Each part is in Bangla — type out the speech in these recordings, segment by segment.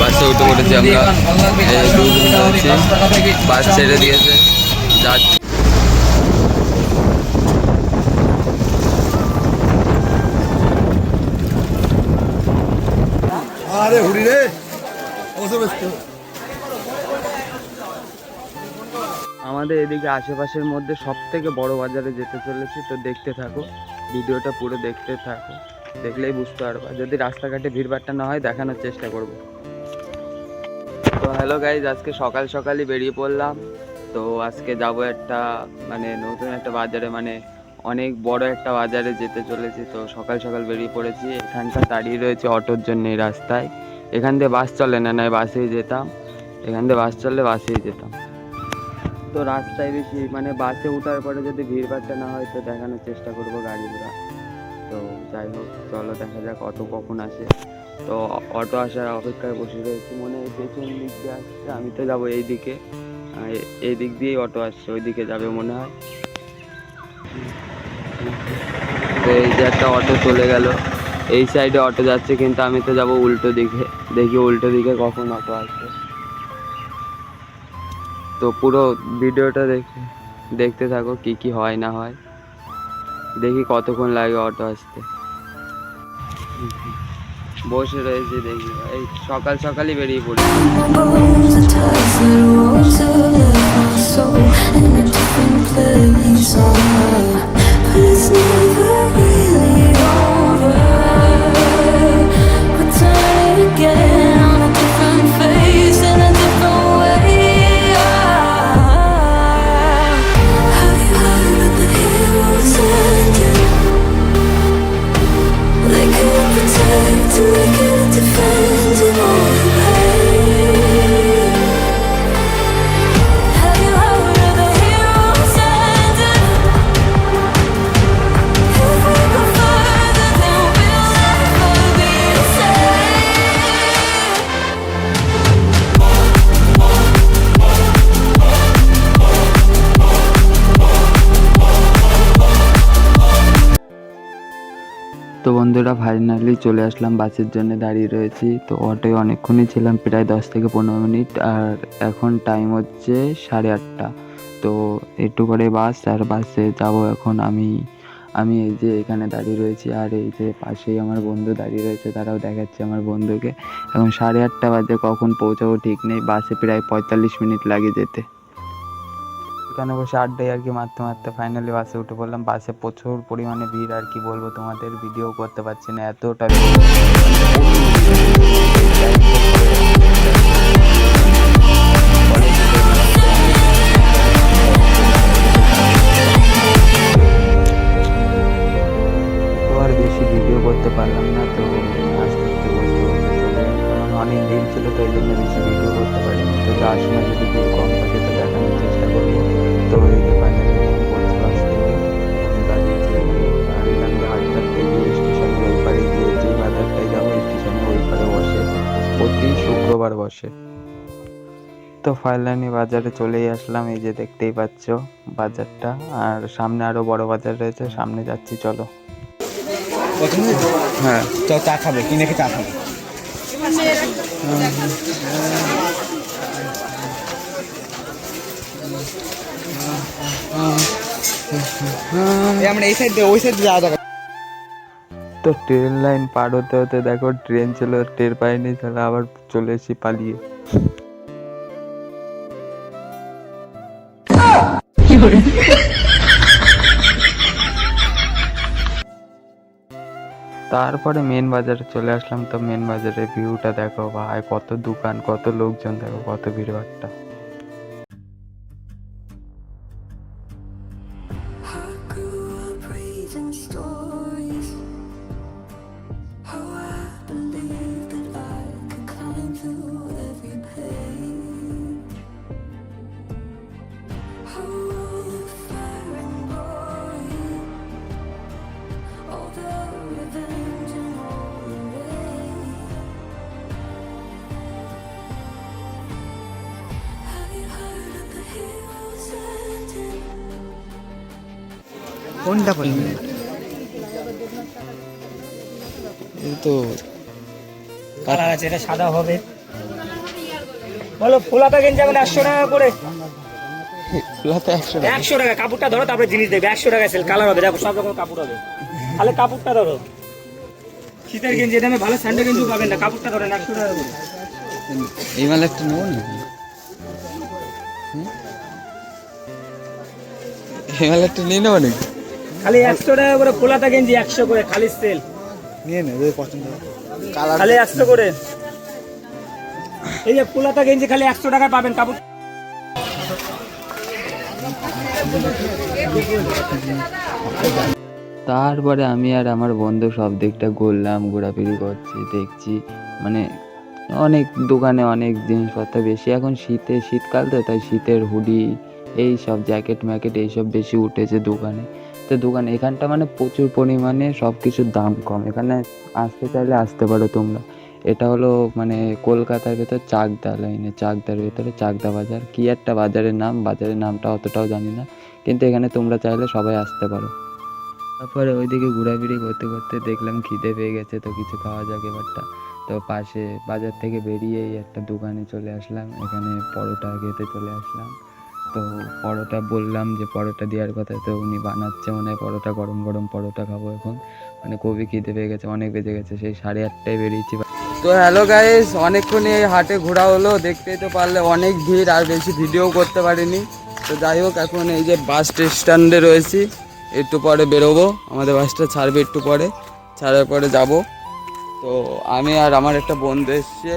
বাসে উঠে পড়েছি আমরা। বাস ছেড়ে দিয়েছে। যাচ্ছি। আরে হুড়ি রে। আমাদের এদিকে আশেপাশের মধ্যে সব থেকে বড় বাজারে যেতে চলেছি তো দেখতে থাকো। ভিডিওটা পুরো দেখতে থাকো। দেখলেই বুঝতে পারবা। যদি রাস্তাঘাটে ভিড়ভাট্টা না হয় দেখানোর চেষ্টা করব। হ্যালো গাইজ আজকে সকাল সকালই বেরিয়ে পড়লাম। তো আজকে যাব একটা মানে নতুন একটা বাজারে মানে অনেক বড় একটা বাজারে যেতে চলেছি। তো সকাল সকাল বেরিয়ে পড়েছি। এখানটা দাঁড়িয়ে রয়েছে অটোর জন্য এই রাস্তায়। এখান দিয়ে বাস চলে না নয় বাসেই যেতাম। এখান দিয়ে বাস চললে বাসেই যেতাম। তো রাস্তায় বেশি মানে বাসে ওঠার পরে যদি ভিড়ভাড়টা না হয়, তো দেখানোর চেষ্টা করব গাড়ি ঘোড়া তো যাই হোক, চলো দেখা যাক অটো কখন আসে। তো অটো আসার অপেক্ষায় বসে রয়েছি মনে হয় পেছন দিক দিয়ে আসছে, আমি তো যাব এই দিকে এই দিক দিয়েই অটো আসছে ওই দিকে যাবে মনে হয়। তো এই যে একটা অটো চলে গেল। এই সাইডে অটো যাচ্ছে, কিন্তু আমি তো যাব উল্টো দিকে। দেখি উল্টো দিকে কখন অটো আসবে তো পুরো ভিডিওটা দেখে, দেখতে থাকো কি কি হয় না হয়। দেখি কতক্ষণ লাগে অটো আসতে। বসে রয়েছে দেখি এই সকাল সকালই বেরিয়ে পড়ি। we could বন্ধুরা ফাইনালি চলে আসলাম বাসের জন্য দাঁড়িয়ে রয়েছি। তো অটোয় অনেকক্ষণই ছিলাম, প্রায় দশ থেকে পনেরো মিনিট, আর এখন টাইম হচ্ছে সাড়ে আটটা। তো একটু করে বাস, আর বাসে যাব এখন আমি। আমি এই যে এখানে দাঁড়িয়ে রয়েছি, আর এই যে পাশেই আমার বন্ধু দাঁড়িয়ে রয়েছে, তারাও দেখাচ্ছে আমার বন্ধুকে। এখন সাড়ে আটটা বাজে, কখন পৌঁছাবো ঠিক নেই, বাসে প্রায় পঁয়তাল্লিশ মিনিট লাগে যেতে। এখানে বসে আড্ডাই আর কি মারতে মারতে ফাইনালি বাসে উঠে পড়লাম। বাসে প্রচুর পরিমাণে ভিড় আর কি বলব তোমাদের ভিডিও করতে পারছি না, এতটা বেশি ভিডিও করতে পারলাম না অনেক ভিড় ছিল জন্য বেশি ভিডিও করতে পারিনি। তো সময় যদি কম বসে। তো ফাইলানি বাজারে চলেই আসলাম এই যে দেখতেই পাচ্ছ বাজারটা। আর সামনে আরও বড় বাজার রয়েছে সামনে যাচ্ছি চলো। হ্যাঁ। তো চা খাবে কিনে কি চা খাবে। আমরা এই সাইড দিয়ে ওই সাইড যাওয়া যাবে। তো ট্রেন লাইন পার হতে হতে দেখো ট্রেন ছিল, টের পাইনি, তাহলে আবার চলে এসেছি পালিয়ে। তারপরে মেন বাজারে চলে আসলাম, তো মেন বাজারের ভিউটা দেখো, ভাই, কত দোকান, কত লোকজন, দেখো, কত ভিড়ভাট্টা কোনটা পছন্দ এই তো কালার আছে এটা সাদা হবে। বলো ফুলাতা গেঞ্জি এখন একশো টাকা করে। ফুলাতে একশো টাকা। একশো টাকা কাপড়টা ধরো তারপরে জিনিস দেবে একশো টাকা সেল কালার হবে। দেখো সব রকম কাপড় হবে। তাহলে কাপড়টা ধরো। শীতের গেঞ্জি এটা ভালো স্যান্ডেল গেঞ্জি পাবেন না। কাপড়টা ধরেন একশো টাকা করে। এই মাল একটা নেব না এই মাল একটা নিয়ে নেব নাকি? খালি একশো টাকা করে ফুলাতা গেঞ্জি একশো করে খালি সেল নিয়ে নেবে পছন্দ কালার খালি একশো করে। এই যে ফুলাতা গেঞ্জি খালি একশো টাকায় পাবেন কাপড়। তারপরে আমি আর আমার বন্ধু সব দিকটা ঘুরলাম ঘোরাফিরি করছি দেখছি। মানে অনেক দোকানে অনেক জিনিসপত্র বেশি। এখন শীতে শীতকাল তো তাই শীতের হুডি এই সব জ্যাকেট ম্যাকেট এইসব বেশি উঠেছে দোকানে। তো দোকানে, এখানটা মানে প্রচুর পরিমাণে সব কিছুর দাম কম। এখানে আসতে চাইলে আসতে পারো তোমরা। এটা হলো মানে কলকাতার ভেতর চাকদা লাইনে চাকদার ভেতরে চাকদা বাজার। কি একটা বাজারের নাম? বাজারের নামটা অতটাও জানি না। কিন্তু এখানে তোমরা চাইলে সবাই আসতে পারো। তারপরে ওইদিকে ঘোরাঘুরি করতে করতে দেখলাম খিদে পেয়ে গেছে, তো কিছু খাওয়া যাক এবারটা। তো পাশে বাজার থেকে বেরিয়েই একটা দোকানে চলে আসলাম। এখানে পরোটা খেতে চলে আসলাম। তো পরোটা বললাম যে পরোটা দেওয়ার কথা তো উনি বানাচ্ছে মনে হয়। পরোটা গরম গরম পরোটা খাব এখন। মানে খুবই খিদে পেয়ে গেছে, অনেক বেজে গেছে, সেই সাড়ে আটটায় বেরিয়েছি। তো হ্যালো গাইস অনেকক্ষণ এই হাটে ঘোরা হলো, দেখতেই তো পারলে অনেক ভিড়, আর বেশি ভিডিও করতে পারিনি। তো যাই হোক, এখন এই যে বাস স্ট্যান্ডে রয়েছি, একটু পরে বেরোবো। আমাদের বাসটা ছাড়বে একটু পরে, ছাড়ার পরে যাব। তো আমি আর আমার একটা বন্ধু এসছে,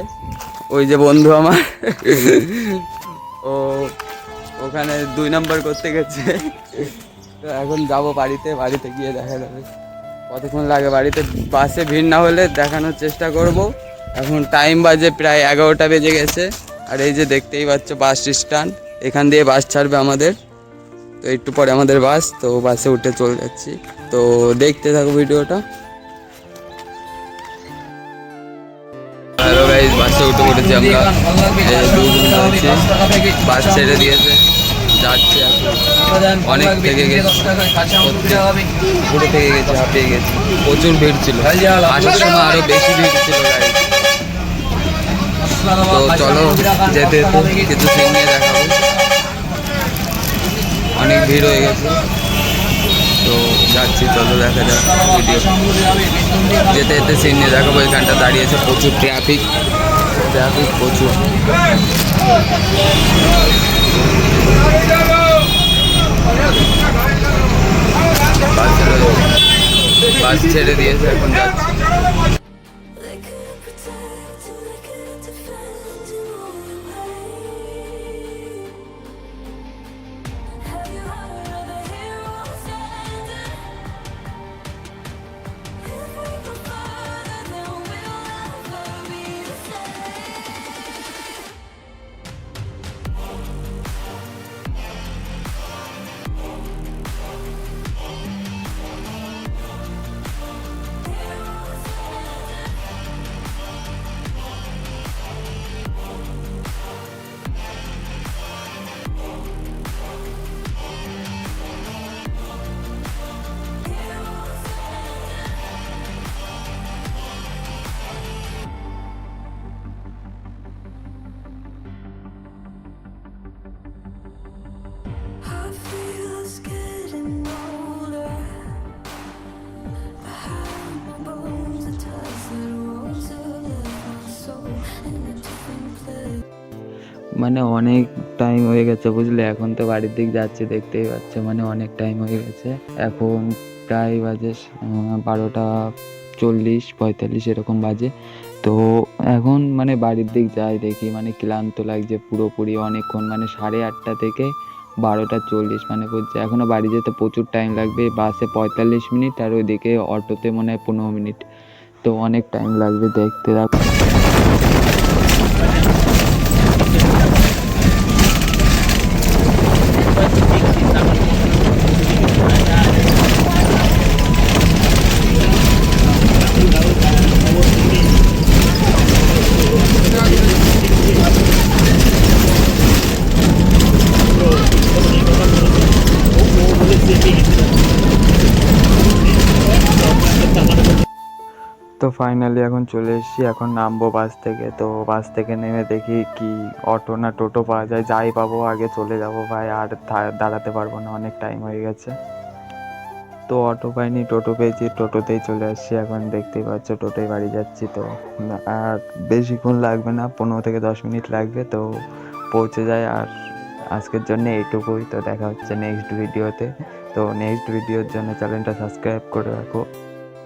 ওই যে বন্ধু আমার। ও ওখানে দুই নাম্বার করতে গেছে। তো এখন যাব বাড়িতে বাড়িতে গিয়ে দেখা যাবে। কতক্ষণ লাগে বাড়িতে? বাসে ভিড় না হলে দেখানোর চেষ্টা করব। এখন টাইম বাজে প্রায় এগারোটা বেজে গেছে। আর এই যে দেখতেই পাচ্ছ বাস স্ট্যান্ড এখান দিয়ে বাস ছাড়বে আমাদের। তো একটু পরে আমাদের বাস, তো বাসে উঠে চলে যাচ্ছি। তো দেখতে থাকো ভিডিওটা। বাসে উঠে পড়েছি আমরা। বাস ছেড়ে দিয়েছে। যাচ্ছি অনেক থেকে গেছি। পুরো থেকে গেছি, হাঁপিয়ে গেছি। প্রচুর ভিড় ছিল। আসার সময় আরও বেশি ভিড় ছিল তো চলো, যেতে যেতে কিছু সিন নিয়ে দেখাবো। অনেক ভিড় হয়ে গেছে। তো যাচ্ছি, চলো দেখা যাক ভিডিও যেতে যেতে সিন নিয়ে দেখাবো। এখানটা দাঁড়িয়েছে প্রচুর ট্রাফিক ট্রাফিক প্রচুর বাস ছেড়ে বাস ছেড়ে দিয়েছে এখন যাচ্ছি মানে অনেক টাইম হয়ে গেছে, বুঝলে? এখন তো বাড়ির দিক যাচ্ছে, দেখতেই পাচ্ছ মানে অনেক টাইম হয়ে গেছে। এখন প্রায় বাজে বারোটা চল্লিশ, পঁয়তাল্লিশ এরকম বাজে। তো এখন মানে বাড়ির দিক যাই দেখি মানে ক্লান্ত লাগছে পুরোপুরি অনেকক্ষণ মানে সাড়ে আটটা থেকে বারোটা চল্লিশ মানে বুঝছে এখনও বাড়ি যেতে প্রচুর টাইম লাগবে। বাসে পঁয়তাল্লিশ মিনিট আর ওইদিকে অটোতে মনে হয় পনেরো মিনিট। তো অনেক টাইম লাগবে দেখতে। থাকো তো ফাইনালি এখন চলে এসেছি, এখন নামবো বাস থেকে। তো বাস থেকে নেমে দেখি কি অটো না টোটো পাওয়া যায়। যাই পাবো, আগে চলে যাব ভাই, আর দাঁড়াতে পারব না, অনেক টাইম হয়ে গেছে। তো অটো পাইনি, টোটো পেয়েছি, টোটোতেই চলে আসছি। এখন দেখতেই পাচ্ছ, টোটোয় বাড়ি যাচ্ছি তো। আর বেশিক্ষণ লাগবে না, পনেরো থেকে দশ মিনিট লাগবে, তো পৌঁছে যায়। আর আজকের জন্য এইটুকুই। তো দেখা হচ্ছে নেক্সট ভিডিওতে তো। নেক্সট ভিডিওর জন্য চ্যানেলটা সাবস্ক্রাইব করে রাখো।